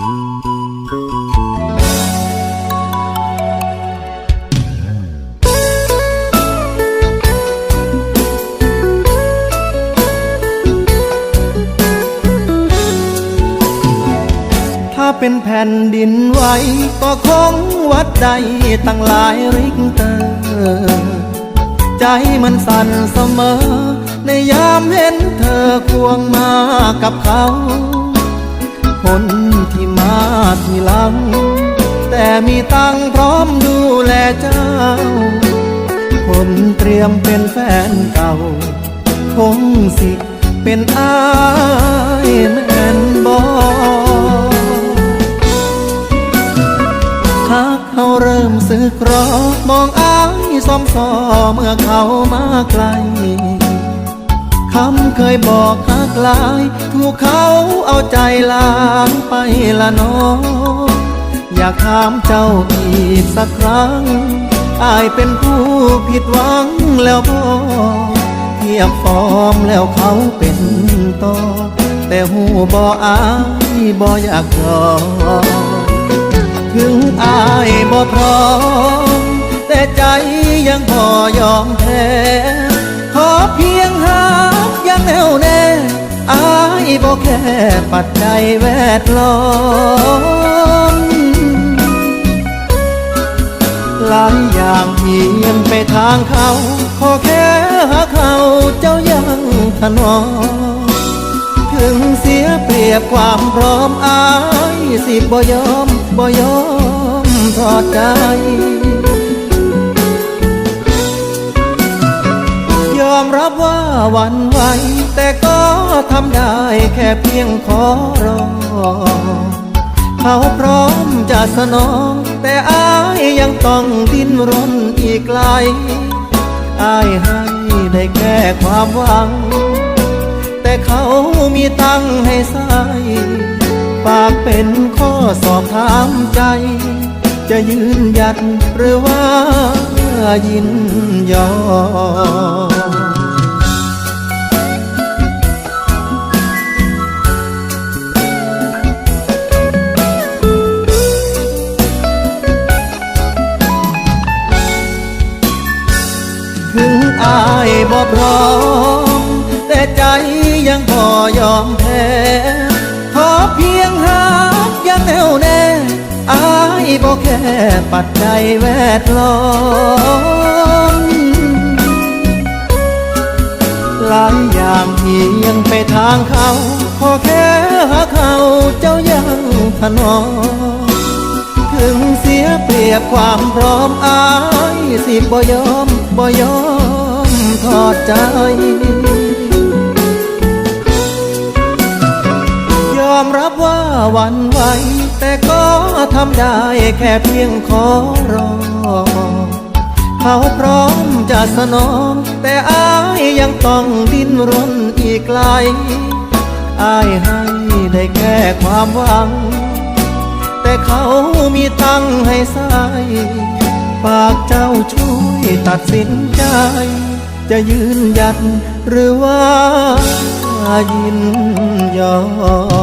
ถ้าเป็นแผ่นดินไหวก็คงวัดใจตั้งหลายริกเตอร์ใจมันสั่นเสมอ ในยามเห็นเธอควงมากับเขา คน ที่มาทีหลัง แต่มีตังพร้อมดูแลเจ้าคนเตรียมเป็นแฟนเก่า คงสิเป็นอายแม่นบอหากเขาเริ่มสึกรอมองอายซ้อมซอเมื่อเขามาไกลำเคยบอกหักลาย ถูกเขาเอาใจลางไปละน้องอยากถามเจ้าอีกสักครั้ง อายเป็นผู้ผิดหวังแล้วบอเทียบฟอมแล้วเขาเป็นต่อ แต่หูบออายบออยากยอถึงอายบ่พร้อมแต่ใจยังพอยอมแพ้ แน่วแน่อายบ่แค่ปัจจัยแวดล้อมหลายอย่างเพียงไปทางเขา ขอแค่หาเขาเจ้ายังถนอมถึงเสียเปรียบความพร้อมอายสิบ่ยอมบ่ยอมทอดใจ รับว่าวันไหว แต่ก็ทำได้แค่เพียงขอรอ เขาพร้อมจะสนอง แต่อายยังต้องดิ้นรนอีกไกลอายให้ได้แค่ความหวัง แต่เขามีตั้งให้ใส่ฝากเป็นข้อสอบถามใจ จะยืนหยัดหรือว่ายินยอม อายบ่พร้อม แต่ใจยังพอยอมแพ้ขอเพียงหากยังแน่วแน่อายบ่แค่ปัจจัยแวดล้อมหลายอย่างเพียงไปทางเขา ขอแค่หาเขาเจ้ายังถนอมถึงเสียเปรียบความพร้อมอายสิบ่ยอมบ่ยอม อดใจ ยอมรับว่าวันไหว แต่ก็ทำได้แค่เพียงขอรอ เขาพร้อมจะสนอง แต่อายยังต้องดิ้นรนอีกไกลอายให้ได้แค่ความหวัง แต่เขามีตังให้ใส่ฝากเจ้าช่วยตัดสินใจ จะยืนหยัดหรือว่ายินยอม